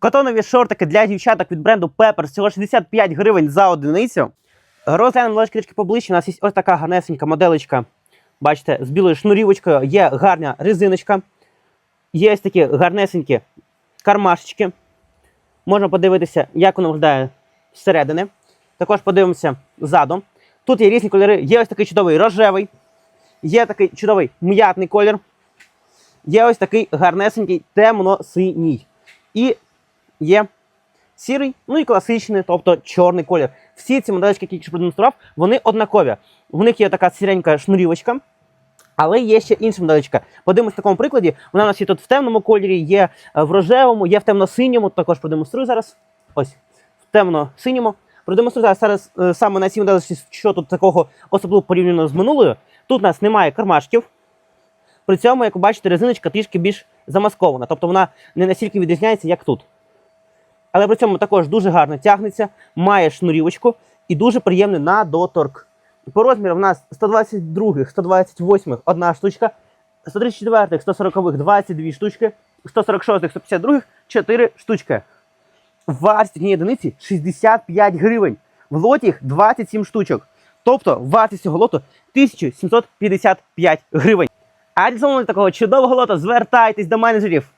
Котонові шортики для дівчаток від бренду Pepper всього 65 гривень за одиницю. Розглянемо ложки трішки поближче. У нас є ось така гарнесенька моделечка. Бачите, з білою шнурівочкою є гарна резиночка. Є ось такі гарнесенькі кармашечки. Можна подивитися, як воно виглядає зсередини. Також подивимося ззаду. Тут є різні кольори. Є ось такий чудовий рожевий, є такий чудовий м'ятний колір. Є ось такий гарнесенький темно-синій. І є сірий, ну і класичний, тобто чорний колір. Всі ці модельки, які я продемонстрував, вони однакові. В них є така сіренька шнурівочка. Але є ще інша моделька. Подивимось в такому прикладі. Вона у нас є тут в темному кольорі, є е, в рожевому, є в темно-синьому. Також продемонструю зараз. Ось, в темно-синьому. Продемонструю зараз, зараз е, саме на цій моделі, що тут такого особливо порівняно з минулою. Тут у нас немає кармашків. При цьому, як ви бачите, резиночка трішки більш замаскована. Тобто вона не настільки відрізняється, як тут. Але при цьому також дуже гарно тягнеться, має шнурівочку і дуже приємний на доторк. По розміру в нас 122, 128 одна штучка, 134, 140 22 штучки, 146, 152 4 штучки. Вартість однієї одиниці 65 гривень. В лоті їх 27 штучок. Тобто вартість цього лоту 1755 гривень. А для такого чудового лота звертайтесь до менеджерів